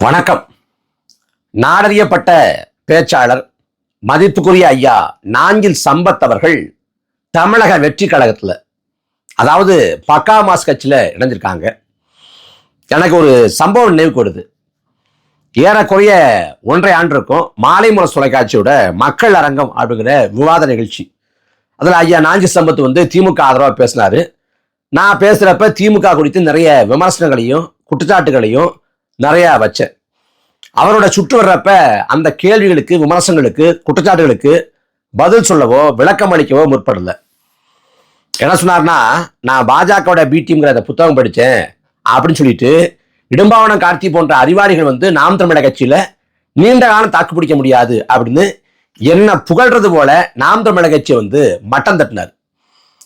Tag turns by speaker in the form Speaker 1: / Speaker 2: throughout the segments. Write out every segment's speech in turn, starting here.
Speaker 1: வணக்கம். நாடறியப்பட்ட பேச்சாளர் மதிப்புக்குரிய ஐயா நாஞ்சில் சம்பத் அவர்கள் தமிழக வெற்றி கழகத்தில் அதாவது பக்கா மாஸ் கட்சியில் இணைஞ்சிருக்காங்க. எனக்கு ஒரு சம்பவம் நினைவு கொடுது. ஏறக்குறைய ஒன்றை ஆண்டு இருக்கும். மாலை முரசு தொலைக்காட்சியோட மக்கள் அரங்கம் அப்படிங்கிற விவாத நிகழ்ச்சி. அதில் ஐயா நாஞ்சி சம்பத் வந்து திமுக ஆதரவாக பேசினார். நான் பேசுகிறப்ப திமுக குறித்து நிறைய விமர்சனங்களையும் குற்றச்சாட்டுகளையும் நிறையா வச்சேன் அவரோட சுற்று வர்றப்ப அந்த கேள்விகளுக்கு விமர்சனங்களுக்கு குற்றச்சாட்டுகளுக்கு பதில் சொல்லவோ விளக்கம் அளிக்கவோ முற்படல. என்ன சொன்னார்னா நான் பாஜகவோட பிடிங்கிற அந்த புத்தகம் படித்தேன் அப்படின்னு சொல்லிட்டு இடும்பாவனம் கார்த்தி போன்ற அறிவாளிகள் வந்து நாம் தமிழக கட்சியில் நீண்ட காலம் தாக்கு பிடிக்க முடியாது அப்படின்னு என்ன புகழ்றது போல நாம் தமிழக கட்சி வந்து மட்டம் தட்டினார்.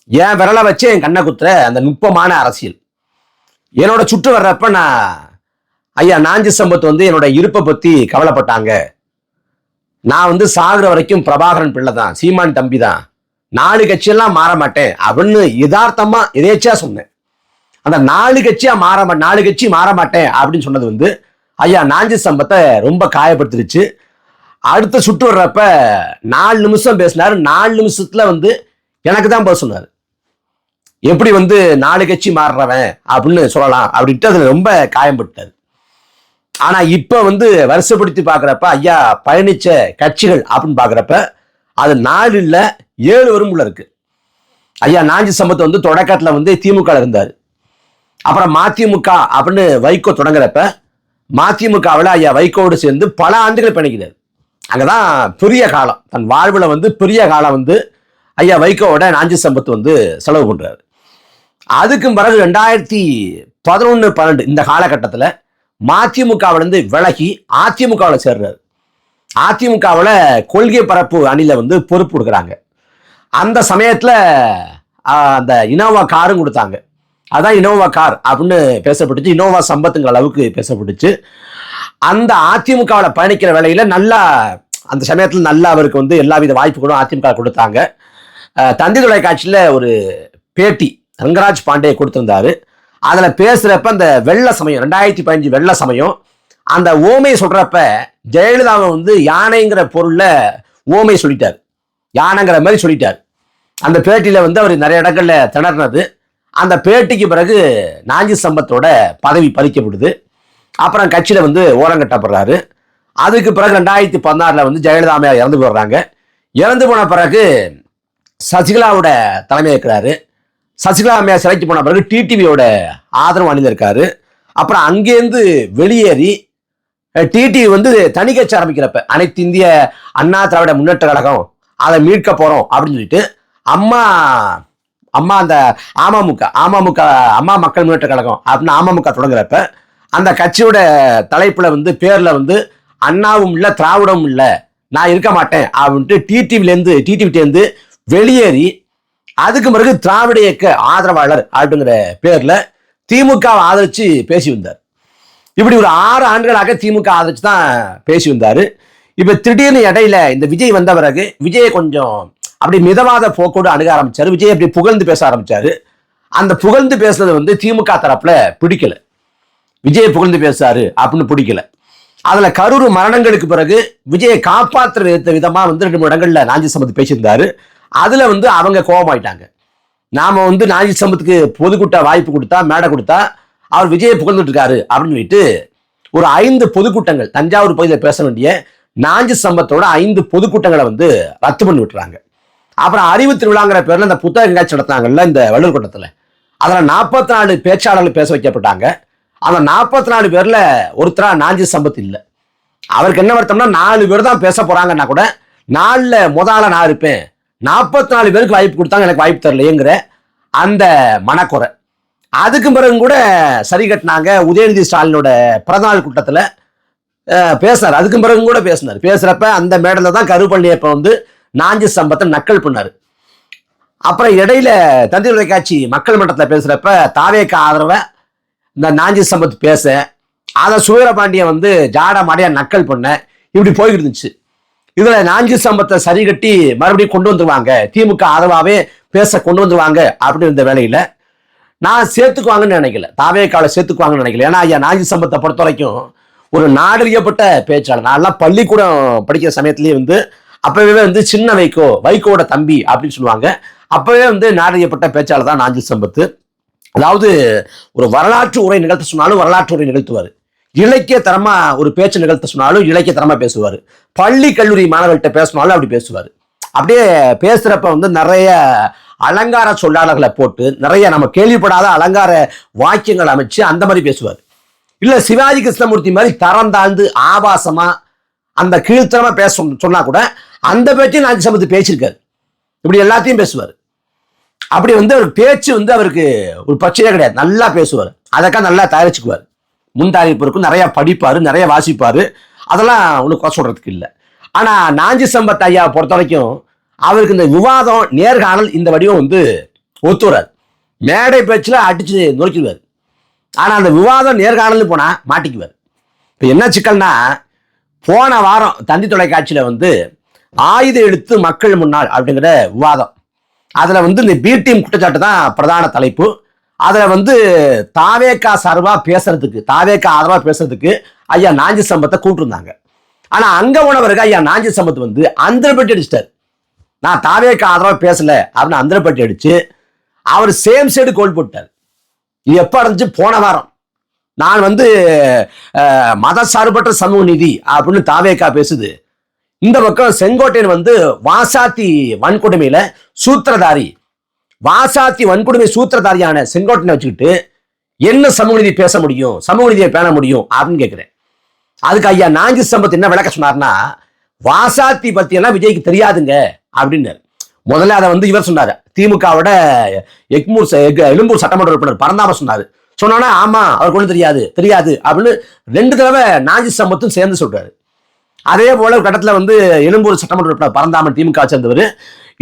Speaker 1: என் விரலை வச்சு என் கண்ணை குத்துற அந்த நுட்பமான அரசியல். என்னோட சுற்று வர்றப்ப நான் ஐயா நாஞ்சி சம்பத் வந்து என்னோட இருப்பை பத்தி கவலைப்பட்டாங்க. நான் வந்து சாகுற வரைக்கும் பிரபாகரன் பிள்ளை தான் சீமான் தம்பி தான் நாலு கட்சியெல்லாம் மாற மாட்டேன். அப்படின்னு யதார்த்தமா எதேச்சியா சொன்னேன். அந்த நாலு கட்சியா மாற நாலு கட்சி மாற மாட்டேன் அப்படின்னு சொன்னது வந்து ஐயா நாஞ்சி சம்பத்தை ரொம்ப காயப்படுத்திருச்சு. அடுத்த சுட்டு வர்றப்ப நாலு நிமிஷம் பேசினாரு. நாலு நிமிஷத்துல வந்து எனக்கு தான் பேச சொன்னார். எப்படி வந்து நாலு கட்சி மாறுறவன் அப்படின்னு சொல்லலாம் அப்படின்ட்டு அதுல ரொம்ப காயம்பட்டார் ஆனா இப்ப வந்து வருஷப்படுத்தி பாக்குறப்ப ஐயா பயணிச்ச கட்சிகள் அப்படின்னு பாக்குறப்ப அது நாலு இல்ல ஏழு வரும்புல இருக்கு. ஐயா நாஞ்சி சம்பத் வந்து தொடக்கத்துல வந்து திமுக இருந்தார். அப்புறம் மதிமுக அப்படின்னு வைகோ தொடங்குறப்ப மதிமுகவில் ஐயா வைகோடு சேர்ந்து பல ஆண்டுகள் பயணிக்கிறார் அங்கதான் பெரிய காலம். தன் வாழ்வுல வந்து பெரிய காலம் வந்து ஐயா வைகோவோட நாஞ்சி சம்பத் வந்து செலவு பண்றாரு. அதுக்கும் பிறகு ரெண்டாயிரத்தி பதினொன்று பன்னெண்டு இந்த காலகட்டத்தில் மதிமுகவிலிருந்து விலகி அதிமுகவில் சேர்றாரு. அதிமுகவில் கொள்கை பரப்பு அணியில் வந்து பொறுப்பு கொடுக்குறாங்க. அந்த சமயத்தில் அந்த இனோவா காரும் கொடுத்தாங்க. அதான் இனோவா கார் அப்படின்னு பேசப்பட்டுச்சு. இனோவா சம்பத்துங்கிற அளவுக்கு பேசப்பட்டுச்சு. அந்த அதிமுகவில் பயணிக்கிற வேலையில் நல்லா அந்த சமயத்தில் நல்லா அவருக்கு வந்து எல்லா வித வாய்ப்புகளும் அதிமுக கொடுத்தாங்க. தந்தி தொலைக்காட்சியில் ஒரு பேட்டி ரங்கராஜ் பாண்டே கொடுத்துருந்தாரு. அதில் பேசுகிறப்ப அந்த வெள்ள சமயம் ரெண்டாயிரத்தி பதினஞ்சு வெள்ள சமயம் அந்த ஓமையை சொல்கிறப்ப ஜெயலலிதாவை வந்து யானைங்கிற பொருளில் ஓமை சொல்லிட்டார். யானைங்கிற மாதிரி சொல்லிட்டார். அந்த பேட்டியில் வந்து அவர் நிறைய இடங்களில் திணறினது அந்த பேட்டிக்கு பிறகு நாஞ்சி சம்பத்தோட பதவி பறிக்கப்படுது அப்புறம் கட்சியில் வந்து ஓரங்கட்டப்படுறாரு அதுக்கு பிறகு ரெண்டாயிரத்தி பதினாறில் வந்து ஜெயலலிதா அம்மையார் இறந்து போடுறாங்க இறந்து போன பிறகு சசிகலாவோட தலைமை இருக்கிறாரு. சசிகலா அம்மையா சிலைக்கு போன பிறகு டிடிவியோட ஆதரவு அணிந்திருக்காரு. அப்புறம் அங்கேருந்து வெளியேறி டிடிவி வந்து தனி கட்சி ஆரம்பிக்கிறப்ப அனைத்து இந்திய அண்ணா திராவிட முன்னேற்ற கழகம் அதை மீட்க போகிறோம் அப்படின்னு சொல்லிட்டு அம்மா அம்மா அந்த அமமுக அமமுக அம்மா மக்கள் முன்னேற்ற கழகம் அப்படின்னு அமமுக தொடங்குறப்ப அந்த கட்சியோட தலைப்பில் வந்து பேரில் வந்து அண்ணாவும் இல்லை திராவிடமும் இல்லை நான் இருக்க மாட்டேன் அப்படின்ட்டு டிடிவிலேருந்து டிடிவிட்டேருந்து வெளியேறி அதுக்கு பிறகு திராவிட இயக்க ஆதரவாளர் அப்படிங்கிற பேர்ல திமுக ஆதரிச்சு பேசி வந்தார். இப்படி ஒரு ஆறு ஆண்டுகளாக திமுக ஆதரிச்சு தான் பேசி வந்தார். இப்ப திடீர்னு இடையில இந்த விஜய் வந்த பிறகு விஜயை கொஞ்சம் அப்படி மிதவாத போக்கோடு அணுக ஆரம்பிச்சாரு. விஜய் அப்படி புகழ்ந்து பேச ஆரம்பிச்சாரு. அந்த புகழ்ந்து பேசுறது வந்து திமுக தரப்புல பிடிக்கல. விஜய் புகழ்ந்து பேசுறாரு அப்படின்னு பிடிக்கல. அதுல கரூர் மரணங்களுக்கு பிறகு விஜயை காப்பாற்றுற விதமா வந்து ரெண்டு மூணு இடங்கள்ல நாஞ்சி சம்பத் பேசியிருந்தாரு அதில் வந்து அவங்க கோபமாயிட்டாங்க. நாம் வந்து நாஞ்சி சம்பத்துக்கு பொதுக்கூட்ட வாய்ப்பு கொடுத்தா மேடை கொடுத்தா அவர் விஜயை புகழ்ந்துட்டு இருக்காரு அப்படின்னு சொல்லிட்டு ஒரு ஐந்து பொதுக்கூட்டங்கள் தஞ்சாவூர் பகுதியில் பேச வேண்டிய நாஞ்சி சம்பத்தோட ஐந்து பொதுக்கூட்டங்களை வந்து ரத்து பண்ணி விட்டுறாங்க. அப்புறம் அறிவு திருவிழாங்கிற பேரில் இந்த புத்தக கண்காட்சி நடத்தினாங்கல்ல இந்த வள்ளுவர் கூட்டத்தில். அதில் நாற்பத்தி நாலு பேச்சாளர்கள் பேச வைக்கப்பட்டாங்க. அந்த நாற்பத்தி நாலு பேரில் ஒருத்தராக நாஞ்சி சம்பத் இல்லை. அவருக்கு என்ன வருத்தம்னா நாலு பேர் தான் பேச போகிறாங்கன்னா கூட நாலில் முதல்ல நான் இருப்பேன். நாற்பத்தி நாலு பேருக்கு வாய்ப்பு கொடுத்தாங்க எனக்கு வாய்ப்பு தரலையேங்கிற அந்த மனக்குறை. அதுக்கு பிறகு கூட சரி கட்டினாங்க. உதயநிதி ஸ்டாலினோட பிறந்தநாள் கூட்டத்தில் பேசினார். அதுக்கு பிறகு கூட பேசினார். பேசுகிறப்ப அந்த மேடலில் தான் கருப்பள்ளியப்ப வந்து நாஞ்சி சம்பத்தை நக்கல் பண்ணார். அப்புறம் இடையில தந்தி தொலைக்காட்சி மக்கள் மன்றத்தில் பேசுகிறப்ப தாவேக்கு ஆதரவை இந்த நாஞ்சி சம்பத் பேச அதை சுவீரபாண்டியன் வந்து ஜாட மாடியா நக்கல் பண்ண இப்படி போய்கிட்டு இருந்துச்சு. இதுல நாஞ்சி சம்பத்தை சரி கட்டி மறுபடியும் கொண்டு வந்துருவாங்க. திமுக ஆதரவாவே பேச கொண்டு வந்துருவாங்க அப்படின்னு இருந்த வேலையில நான் சேர்த்துக்குவாங்கன்னு நினைக்கல. தாவேக்கால சேர்த்துக்குவாங்கன்னு நினைக்கல. ஏன்னா ஐயா நாஞ்சி சம்பத்தை பொறுத்த வரைக்கும் ஒரு நாடறியப்பட்ட பேச்சாளர். நான்லாம் பள்ளிக்கூடம் படிக்கிற சமயத்துலேயே வந்து அப்பவே வந்து சின்ன வைகோ வைகோட தம்பி அப்படின்னு சொல்லுவாங்க. அப்பவே வந்து நாடறியப்பட்ட பேச்சாளர் தான் நாஞ்சில் சம்பத்து. அதாவது ஒரு வரலாற்று உரை நிகழ்த்த சொன்னாலும் வரலாற்று உரை நிகழ்த்துவார். இலக்கிய தரமா ஒரு பேச்சு நிகழ்த்த சொன்னாலும் இலக்கிய தரமா பேசுவார். பள்ளி கல்லூரி மாணவர்கள்ட்ட பேசினாலும் அப்படி பேசுவார். அப்படியே பேசுறப்ப வந்து நிறைய அலங்கார சொல்லாளர்களை போட்டு நிறைய நம்ம கேள்விப்படாத அலங்கார வாக்கியங்கள் அமைச்சு அந்த மாதிரி பேசுவார். இல்ல சிவாஜி கிருஷ்ணமூர்த்தி மாதிரி தரம் தாழ்ந்து ஆபாசமா அந்த கீழ்த்தரமா பேச சொன்னா கூட அந்த பேச்சையும் நாஞ்சி சமத்து பேசியிருக்காரு. இப்படி எல்லாத்தையும் பேசுவார். அப்படி வந்து அவர் பேச்சு வந்து அவருக்கு ஒரு பிரச்சனையே கிடையாது. நல்லா பேசுவார். அதற்காக நல்லா தயாரிச்சுக்குவார். முன்தாரிப்பு இருக்கும் நிறைய படிப்பாரு நிறைய வாசிப்பாரு. அதெல்லாம் ஒன்றும் குறை சொல்றதுக்கு இல்லை. ஆனா நாஞ்சி சம்பத் ஐயா பொறுத்த வரைக்கும் அவருக்கு இந்த விவாதம் நேர்காணல் இந்த வடிவம் வந்து ஒத்து வராது. மேடை பேச்சில் அடிச்சு நொறுக்கிடுவார். ஆனா அந்த விவாதம் நேர்காணல்னு போனா மாட்டிக்குவார். இப்போ என்ன சிக்கல்னா போன வாரம் தந்தி தொலைக்காட்சியில் வந்து ஆயுத எழுத்து மக்கள் முன்னாள் அப்படிங்கிற விவாதம். அதில் வந்து இந்த பி டீம் குற்றச்சாட்டு தான் பிரதான தலைப்பு. அதில் வந்து தாவேக்கா சார்பாக பேசுறதுக்கு தாவேக்கா ஆதரவாக பேசுறதுக்கு ஐயா நாஞ்சி சம்பத்தை கூப்பிட்டுருந்தாங்க ஆனால் அங்கே உணவருக்கு ஐயா நாஞ்சி சம்பத் வந்து அந்தரப்பட்டி அடிச்சிட்டார். நான் தாவேக்கா ஆதரவாக பேசலை அப்படின்னு அந்தரப்பட்டி அடிச்சு அவர் சேம் சைடு கோல் போட்டார். இது எப்போ அடைஞ்சு போன வாரம். நான் வந்து மத சார்பற்ற சமூக நீதி அப்படின்னு தாவேக்கா பேசுது. இந்த பக்கம் செங்கோட்டையன் வந்து வாசாத்தி வன்கொடுமையில சூத்திரதாரி வாசாத்தி வன்கொடுமை சூத்திரதாரியான செங்கோட்டனை வச்சுக்கிட்டு என்ன சமூக நீதி பேச முடியும்? சமூக நீதியை பேண முடியும்? அப்படின்னு கேட்குறேன். அதுக்கு ஐயா நாஞ்சி சம்பத் என்ன விளக்க சொன்னார்னா வாசாத்தி பத்தி எல்லாம் விஜய்க்கு தெரியாதுங்க அப்படின்னாரு. முதல்ல அதை வந்து இவர் சொன்னார். திமுகவோட எக்மூர் எக்- எழும்பூர் சட்டமன்ற உறுப்பினர் பரந்தாம சொன்னாரு. சொன்னோன்னா ஆமா அவருக்கு ஒன்றும் தெரியாது தெரியாது அப்படின்னு ரெண்டு தடவை நாஞ்சி சம்பத்தும் சேர்ந்து சொல்றாரு. அதே போல ஒரு கட்டத்தில் வந்து எழும்பூர் சட்டமன்ற உறுப்பினர் பரந்தாமன் திமுக சேர்ந்தவர்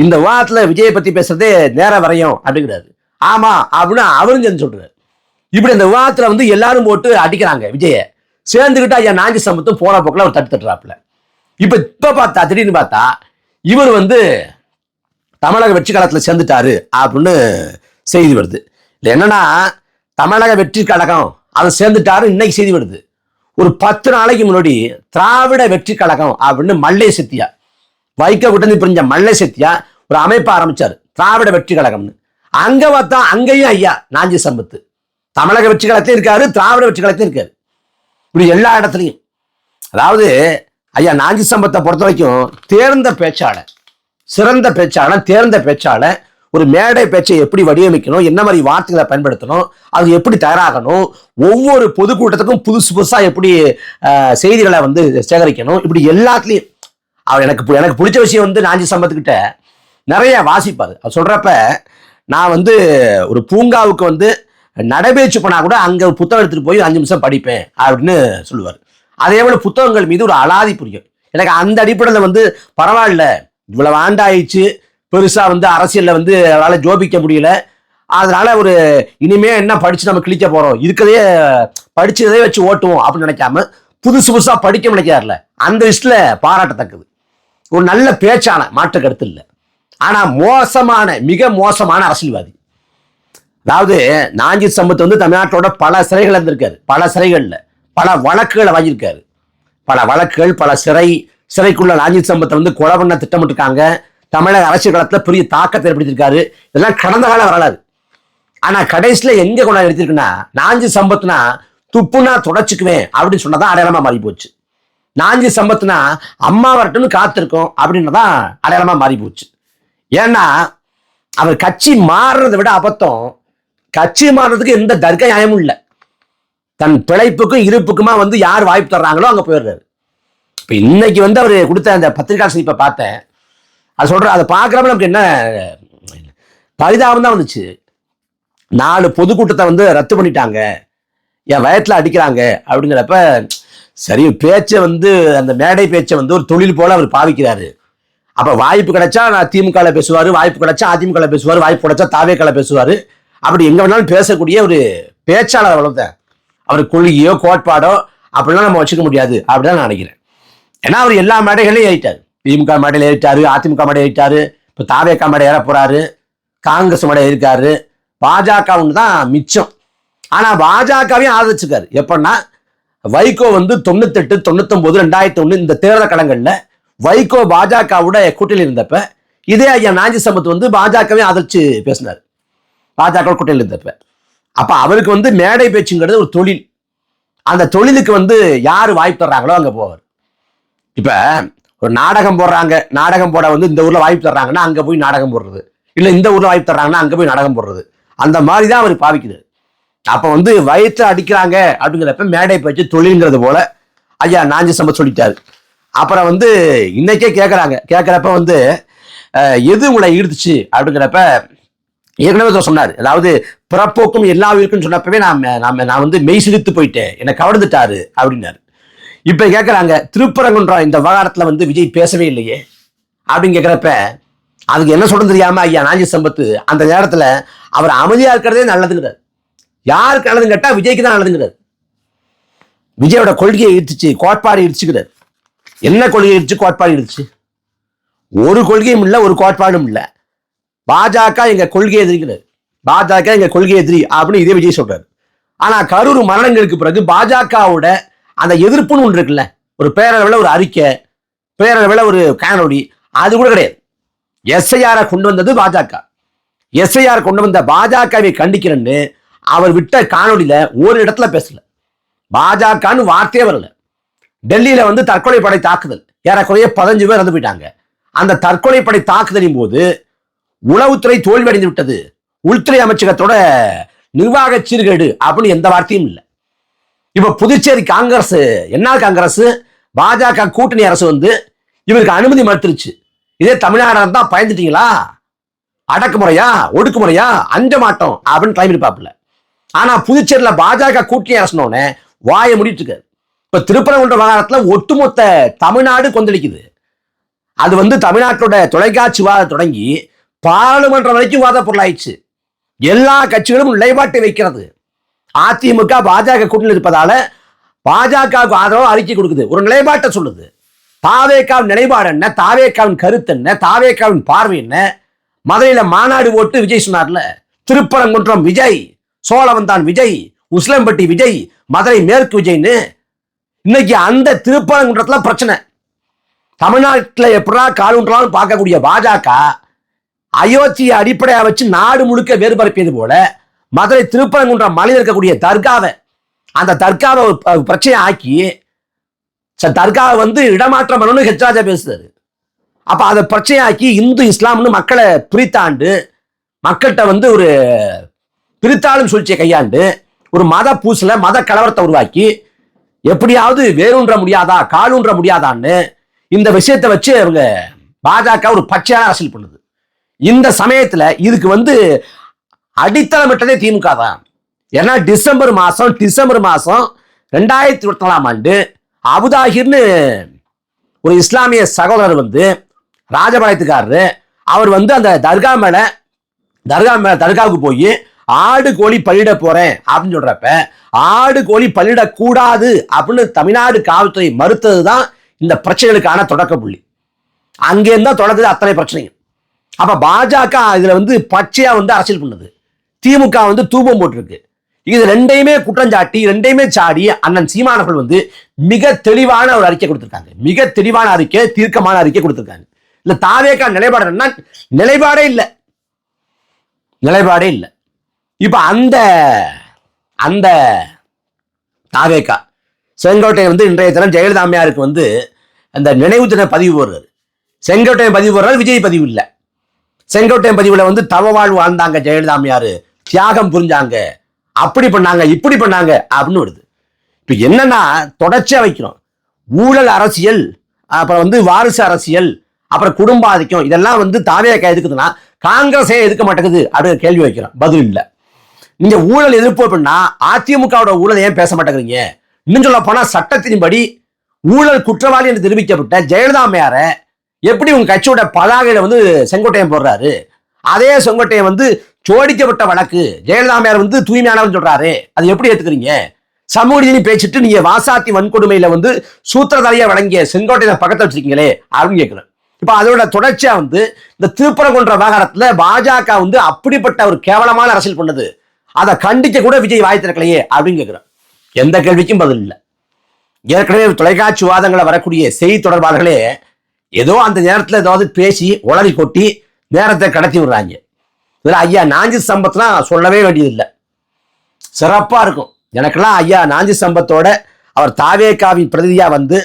Speaker 1: இந்த விவாதத்தில் விஜயை பற்றி பேசுறதே நேர வரையும் அப்படிங்கிறாரு. ஆமாம் அப்படின்னு அவரும் சேர்ந்து சொல்றாரு. இப்படி இந்த விவாதத்தில் வந்து எல்லாரும் போட்டு அடிக்கிறாங்க விஜயை. சேர்ந்துக்கிட்டு ஐயா நாஞ்சி சம்பத்தும் போற போக்கில் அவர் தட்டு தட்டுறாப்புல. இப்போ இப்போ பார்த்தா திடீர்னு பார்த்தா இவர் வந்து தமிழக வெற்றி காலத்தில் சேர்ந்துட்டாரு அப்படின்னு செய்தி வருது. இல்லை என்னன்னா தமிழக வெற்றி கழகம் அதை சேர்ந்துட்டாரு இன்னைக்கு செய்தி வருது. ஒரு பத்து நாளைக்கு முன்னாடி திராவிட வெற்றி கழகம் அப்படின்னு மல்லை சத்தியா வைக்க விட்டு பிரிஞ்ச மல்லை சத்தியா ஒரு அமைப்பை ஆரம்பிச்சாரு திராவிட வெற்றி கழகம்னு. அங்க பார்த்தா அங்கேயும் ஐயா நாஞ்சி சம்பத்து. தமிழக வெற்றி கழகத்தையும் இருக்காரு திராவிட வெற்றி கழகத்தையும் இருக்காரு. இப்படி எல்லா இடத்துலையும். அதாவது ஐயா நாஞ்சி சம்பத்தை பொறுத்த வரைக்கும் தேர்ந்த பேச்சாளர் சிறந்த பேச்சாளர் தேர்ந்த பேச்சாளர் ஒரு மேடை பேச்சை எப்படி வடிவமைக்கணும் என்ன மாதிரி வார்த்தைகளை பயன்படுத்தணும் அது எப்படி தயாராகணும் ஒவ்வொரு பொதுக்கூட்டத்துக்கும் புதுசு புதுசாக எப்படி செய்திகளை வந்து சேகரிக்கணும் இப்படி எல்லாத்துலேயும் அவர் எனக்கு பு- எனக்கு பிடிச்ச விஷயம் வந்து நாஞ்சி சம்பத்துக்கிட்ட நிறைய வாசிப்பாரு. அவர் சொல்கிறப்ப நான் வந்து ஒரு பூங்காவுக்கு வந்து நடைபயிற்சி போனால் கூட அங்கே புத்தகம் எடுத்துட்டு போய் அஞ்சு நிமிஷம் படிப்பேன் அப்படின்னு சொல்லுவார். அதே போல புத்தகங்கள் மீது ஒரு அலாதி புரியும். எனக்கு அந்த அடிப்படையில் வந்து பரவாயில்ல இவ்வளோ ஆண்டாயிடுச்சு பெருசா வந்து அரசியல்ல வந்து அவரால் ஜோபிக்க முடியல. அதனால ஒரு இனிமே என்ன படிச்சு நம்ம கிழிக்க போறோம்? இருக்கதே படிச்சதே வச்சு ஓட்டுவோம் அப்படின்னு நினைக்காம புதுசு புதுசா படிக்க நினைக்கிறார்ல. அந்த லிஸ்ட்ல பாராட்டத்தக்கது. ஒரு நல்ல பேச்சான மாற்று கருத்து இல்லை. ஆனா மோசமான மிக மோசமான அரசியல்வாதி. அதாவது நாஞ்சி சம்பத் வந்து தமிழ்நாட்டோட பல சிறைகள் இருந்திருக்காரு. பல சிறைகள்ல. பல வழக்குகளை வாங்கியிருக்காரு. பல வழக்குகள் பல சிறை சிறைக்குள்ள நாஞ்சி சம்பத்தை வந்து கொலை பண்ண திட்டமிட்டிருக்காங்க. தமிழக அரசியல் களத்தில் பெரிய தாக்கத்தை ஏற்படுத்தியிருக்காரு. இதெல்லாம் கடந்த கால வரலாறு. ஆனா கடைசியில எங்க கொண்டாந்து எடுத்திருக்குன்னா நாஞ்சி சம்பத்துனா துப்புனா தொடச்சுக்குவேன் அப்படின்னு சொன்னதான் அடையாளமா மாறி போச்சு நாஞ்சி சம்பத்துனா அம்மா வரட்டும்னு காத்திருக்கோம் அப்படின்னதான் அடையாளமா மாறி போச்சு ஏன்னா அவர் கட்சி மாறுறதை விட அபத்தம் கட்சி மாறுறதுக்கு எந்த தர்க்க நியாயமும் இல்லை. தன் பிழைப்புக்கும் இருப்புக்குமா வந்து யார் வாய்ப்பு தர்றாங்களோ அங்க போயிடுறாரு. இப்ப இன்னைக்கு வந்து அவர் கொடுத்த அந்த பத்திரிகா சந்திப்பை பார்த்தேன். அது சொல்கிற அதை பார்க்குறப்ப நமக்கு என்ன பரிதாபம் தான் வந்துச்சு. நாலு பொதுக்கூட்டத்தை வந்து ரத்து பண்ணிட்டாங்க. என் வயத்தில் அடிக்கிறாங்க அப்படிங்கிறப்ப சரி பேச்சை வந்து அந்த மேடை பேச்சை வந்து ஒரு தொழில் போல அவர் பாவிக்கிறாரு. அப்போ வாய்ப்பு கிடைச்சா நான் திமுகவில் பேசுவார் வாய்ப்பு கிடைச்சா அதிமுகவில் பேசுவார் வாய்ப்பு கிடைச்சா தாவேக்கால பேசுவார். அப்படி எங்கே வேணாலும் பேசக்கூடிய ஒரு பேச்சாளர் வளர்த்தேன். அவர் கொள்கையோ கோட்பாடோ அப்படிலாம் நம்ம வச்சுக்க முடியாது அப்படிதான் நான் நினைக்கிறேன். ஏன்னா அவர் எல்லா மேடைகளையும் ஏறிட்டார். திமுக மேடையில் ஏறிட்டாரு அதிமுக மேடையில் ஏறிட்டாரு இப்போ தாவேக்கா மேடை ஏற போறாரு காங்கிரஸ் மேடை ஏறிக்காரு பாஜக ஒன்று தான் மிச்சம். ஆனால் பாஜகவையும் ஆதரிச்சுக்காரு. எப்படின்னா வைகோ வந்து தொண்ணூத்தெட்டு தொண்ணூத்தொம்பது ரெண்டாயிரத்தி ஒன்று இந்த தேர்தல் கடங்களில் வைகோ பாஜகவோட கூட்டணியில் இருந்தப்ப இதே ஐயா நாஞ்சி சம்பத் வந்து பாஜகவே ஆதரிச்சு பேசினார். பாஜக கூட்டணியில் இருந்தப்ப. அப்போ அவருக்கு வந்து மேடை பேச்சுங்கிறது ஒரு தொழில். அந்த தொழிலுக்கு வந்து யார் வாய்ப்பு தர்றாங்களோ அங்கே போவார். இப்போ ஒரு நாடகம் போடுறாங்க நாடகம் போட வந்து இந்த ஊரில் வாய்ப்பு தர்றாங்கன்னா அங்கே போய் நாடகம் போடுறது. இல்லை இந்த ஊரில் வாய்ப்பு தர்றாங்கன்னா அங்கே போய் நாடகம் போடுறது. அந்த மாதிரி தான் அவர் பாவிக்குது. அப்போ வந்து வயிற்று அடிக்கிறாங்க அப்படிங்கிறப்ப மேடை பேச்சு தொழில்ங்கிறது போல ஐயா நாஞ்சி சம்பத் சொல்லிட்டாரு. அப்புறம் வந்து இன்னைக்கே கேட்குறாங்க கேட்குறப்ப வந்து எது உங்களை ஈர்த்துச்சு அப்படிங்கிறப்ப ஏற்கனவே சொன்னார். அதாவது பிறப்போக்கும் எல்லா உயிருக்கும் சொன்னப்பவே நான் நான் நான் வந்து மெய் சிரித்து போயிட்டேன். என்னை கவர்ந்துட்டாரு அப்படின்னாரு. இப்ப கேட்குறாங்க திருப்பரங்குன்றம் இந்த விவகாரத்துல வந்து விஜய் பேசவே இல்லையே. அப்படின்னு கேட்குறப்ப அதுக்கு என்ன சொல்றது தெரியாம ஐயா நாஞ்சி சம்பத்து அந்த நேரத்துல அவர் அமைதியா இருக்கிறதே நல்லதுங்கிறார். யாருக்கு நல்லதுன்னு கேட்டா விஜய்க்கு தான் நல்லதுங்கிறார். விஜயோட கொள்கையை இடிச்சு கோட்பாடு இடிச்சுக்கிறார் என்ன கொள்கையை இடிச்சு கோட்பாடு இடிச்சு ஒரு கொள்கையும் இல்லை ஒரு கோட்பாடும் இல்லை. பாஜக எங்க கொள்கை எதிரிக்கிறார் பாஜக எங்க கொள்கை எதிரி அப்படின்னு இதே விஜய் சொல்றாரு. ஆனா கரூர் மரணங்களுக்கு பிறகு பாஜகவோட அந்த எதிர்ப்புன்னு ஒன்று இருக்குல்ல. ஒரு பேரளவில் ஒரு அறிக்கை பேரளவில் ஒரு காணொளி அது கூட கிடையாது. எஸ்ஐஆரை கொண்டு வந்தது பாஜக. எஸ்ஐஆர் கொண்டு வந்த பாஜகவை கண்டிக்கிறேன்னு அவர் விட்ட காணொளியில ஒரு இடத்துல பேசல. பாஜகன்னு வார்த்தையே வரல. டெல்லியில வந்து தற்கொலை படை தாக்குதல். ஏறக்குறைய பதினஞ்சு பேர் இறந்து போயிட்டாங்க. அந்த தற்கொலை படை தாக்குதலின் போது உளவுத்துறை தோல்வியடைந்து விட்டது. உள்துறை அமைச்சகத்தோட நிர்வாக சீர்கேடு அப்படின்னு எந்த வார்த்தையும் இல்லை. இப்ப புதுச்சேரி காங்கிரஸ் என்ன காங்கிரஸ் பாஜக கூட்டணி அரசு வந்து இவருக்கு அனுமதி மறுத்துருச்சு. இதே தமிழ்நாடு தான் பயந்துட்டீங்களா? அடக்குமுறையா? ஒடுக்குமுறையா? அஞ்ச மாட்டோம் அப்படின்னு கிளம்பிருப்பாப்புல ஆனா புதுச்சேரியில பாஜக கூட்டணி அரசுனோடனே வாயை முடிட்டு இருக்காரு இப்ப திருப்பரங்குன்ற விவகாரத்துல ஒட்டுமொத்த தமிழ்நாடு கொந்தளிக்குது. அது வந்து தமிழ்நாட்டோட தொலைக்காட்சி வாதம் தொடங்கி பாராளுமன்றம் வரைக்கும் வாத பொருளாயிடுச்சு. எல்லா கட்சிகளும் நிலைப்பாட்டை வைக்கிறது. அதிமுக பாஜக கூட்டணி இருப்பதால பாஜகவுக்கு ஆதரவு அறிக்கை கொடுக்குது. ஒரு நிலைப்பாட்டை சொல்லுது. தாவேக்காவின் நிலைப்பாடு என்ன? தாவேக்காவின் கருத்து என்ன? தாவேக்காவின் பார்வை என்ன? மதுரையில மாநாடு போட்டு விஜய் சொன்னார்ல. திருப்பரங்குன்றம் விஜய் சோழவந்தான் விஜய் உஸ்லம்பட்டி விஜய் மதுரை மேற்கு விஜய்னு. இன்னைக்கு அந்த திருப்பரங்குன்றத்துல பிரச்சனை. தமிழ்நாட்டில் எப்படா காலுன்றாலும் பார்க்கக்கூடிய பாஜக அயோத்தியை அடிப்படையாக வச்சு நாடு முழுக்க வேறுபரப்பியது போல மதுரை திருப்பரங்குன்ற மலையில் இருக்கக்கூடிய தர்காவை அந்த தர்காவை ஒரு பிரச்சனை ஆக்கி ச- தர்காவை வந்து இடமாற்றம் பண்ணணும்னு ஹெச்ராஜா பேசுறாரு. அப்போ அதை பிரச்சனையாக்கி இந்து இஸ்லாம்னு மக்களை பிரித்தாண்டு மக்கள்கிட்ட வந்து ஒரு பிரித்தாளும் சூழ்ச்சியை கையாண்டு ஒரு மத பூசல மத கலவரத்தை உருவாக்கி எப்படியாவது வேறுன்ற முடியாதா காலூன்ற முடியாதான்னு இந்த விஷயத்தை வச்சு அவங்க பாஜக ஒரு பச்சையான அரசியல் பண்ணுது. இந்த சமயத்தில் இதுக்கு வந்து அடித்தளமிட்டதே திமுக தான். ஏன்னா டிசம்பர் மாதம் டிசம்பர் மாதம் ரெண்டாயிரத்தி இருபத்தி ஆண்டு அபுதாகிர்னு ஒரு இஸ்லாமிய சகோதரர் வந்து ராஜபாளையத்துக்காரரு அவர் வந்து அந்த தர்கா மேலே தர்கா மேலே தர்காவுக்கு போய் ஆடு கோழி பலியிட போகிறேன் அப்படின்னு சொல்கிறப்ப ஆடு கோழி பலியிடக்கூடாது அப்படின்னு தமிழ்நாடு காவல்துறை மறுத்தது தான் இந்த பிரச்சனைகளுக்கான தொடக்க புள்ளி. அங்கேருந்து தான் தொடங்குது அத்தனை பிரச்சனையும். அப்போ பாஜக இதில் வந்து பச்சையாக வந்து அரசியல் பண்ணுது. திமுக வந்து தூபம் போட்டிருக்கு. இது ரெண்டையுமே குற்றஞ்சாட்டி ரெண்டையுமே சாடி அண்ணன் சீமானவர்கள் வந்து மிக தெளிவான ஒரு அறிக்கை கொடுத்திருக்காங்க. மிக தெளிவான அறிக்கை தீர்க்கமான அறிக்கை கொடுத்திருக்காங்க. இல்ல தாவேக்கா நிலைப்பாடு என்னன்னா நிலைப்பாடே இல்லை. நிலைப்பாடே இல்லை. இப்ப அந்த அந்த தாவேக்கா செங்கோட்டை வந்து இன்றைய தினம் ஜெயலலிதா அம்மையாருக்கு வந்து அந்த நினைவு தின பதிவு போடுறாரு. செங்கோட்டையன் பதிவு போடுறாரு விஜய் பதிவு இல்லை. செங்கோட்டையன் பதிவுல வந்து தவ வாழ்வு வாழ்ந்தாங்க ஜெயலலிதா தியாகம் புரிஞ்சாங்க. அப்படி பண்ணாங்க இப்படி பண்ணாங்க அப்படின்னு வருது. இப்போ என்னன்னா தொடர்ச்சியாக வைக்கிறோம். ஊழல் அரசியல் அப்புறம் வந்து வாரிசு அரசியல் அப்புறம் குடும்ப ஆதிக்கம் இதெல்லாம் வந்து தாவேக்கா எதுக்குதுன்னா காங்கிரஸே எதுக்க மாட்டேங்குது அப்படின்னு கேள்வி வைக்கிறோம். பதில் இல்லை. நீங்க ஊழல் எதிர்ப்பு அப்படின்னா அதிமுகவோட ஊழல் ஏன் பேச மாட்டேங்கிறீங்க? இன்னும் சொல்ல போனா சட்டத்தின்படி ஊழல் குற்றவாளி என்று தெரிவிக்கப்பட்ட ஜெயலலிதா அம்மையார எப்படி உங்க கட்சியோட பதாகையில வந்து செங்கோட்டையன் போடுறாரு? அதே செங்கோட்டையன் வந்து சோடிக்கப்பட்ட வழக்கு. ஜெயலலாமையார் வந்து தூய்மையானவன் சொல்றாரு. அது எப்படி ஏத்துக்கிறீங்க? சமூக நீதி பேசிட்டு நீங்க வாசாத்தி வன்கொடுமையில வந்து சூத்திரதாரியா வழங்கிய செங்கோட்டையில பக்கத்தை வச்சிருக்கீங்களே? அப்படின்னு கேட்கிறேன் இப்ப அதோட தொடர்ச்சியா வந்து இந்த திருப்பரங்குன்ற விவகாரத்துல பாஜக வந்து அப்படிப்பட்ட ஒரு கேவலமான அரசியல் பண்ணுது. அதை கண்டிக்க கூட விஜய் வாய் திறக்கலையே அப்படின்னு கேட்கிறேன் எந்த கேள்விக்கும் பதில் இல்லை. ஏற்கனவே தொலைக்காட்சி வாதங்களை வரக்கூடிய செய்தி தொடர்பாளர்களே ஏதோ அந்த நேரத்தில் ஏதாவது பேசி உளறி கொட்டி நேரத்தை கடத்தி விடுறாங்க. இதில் ஐயா நாஞ்சி சம்பத்லாம் சொல்லவே வேண்டியதில்லை. சிறப்பாக இருக்கும். எனக்கெல்லாம் ஐயா நாஞ்சி சம்பத்தோட அவர் தாவேக்காவின் பிரதியாக வந்து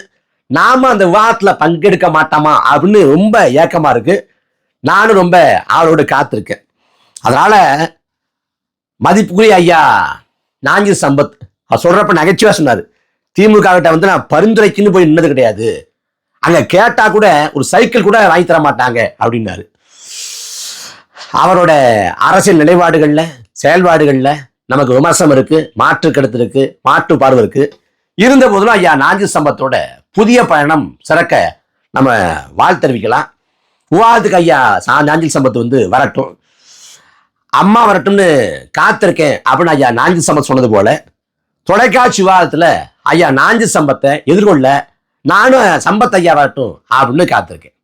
Speaker 1: நாம அந்த விவாதத்தில் பங்கெடுக்க மாட்டோமா? அப்படின்னு ரொம்ப ஏக்கமாக இருக்குது நானும் ரொம்ப ஆளோடு காத்திருக்கேன். அதனால் மதிப்புக்குரிய ஐயா நாஞ்சி சம்பத் அவர் சொல்கிறப்ப நகைச்சுவாக சொன்னார். திமுக கிட்ட வந்து நான் பரிந்துரைக்குன்னு போய் நின்னது கிடையாது. அங்கே கேட்டால் கூட ஒரு சைக்கிள் கூட வாங்கி தர மாட்டாங்க அப்படின்னாரு. அவரோட அரசியல் நிலைப்பாடுகள்ல செயல்பாடுகள்ல நமக்கு விமர்சனம் இருக்கு மாற்று கருத்து இருக்கு மாற்று பார்வை இருக்கு. இருந்த போதிலும் ஐயா நாஞ்சி சம்பத்தோட புதிய பயணம் சிறக்க நம்ம வாழ் தெரிவிக்கலாம். விவாதத்துக்கு ஐயா சா நாஞ்சில் சம்பத் வந்து வரட்டும். அம்மா வரட்டும்னு காத்திருக்கேன் அப்படின்னு ஐயா நாஞ்சி சம்பத் சொன்னது போல தொலைக்காட்சி விவாதத்துல ஐயா நாஞ்சி சம்பத்தை எதிர்கொள்ள நானும் சம்பத் ஐயா வரட்டும் அப்படின்னு காத்திருக்கேன்.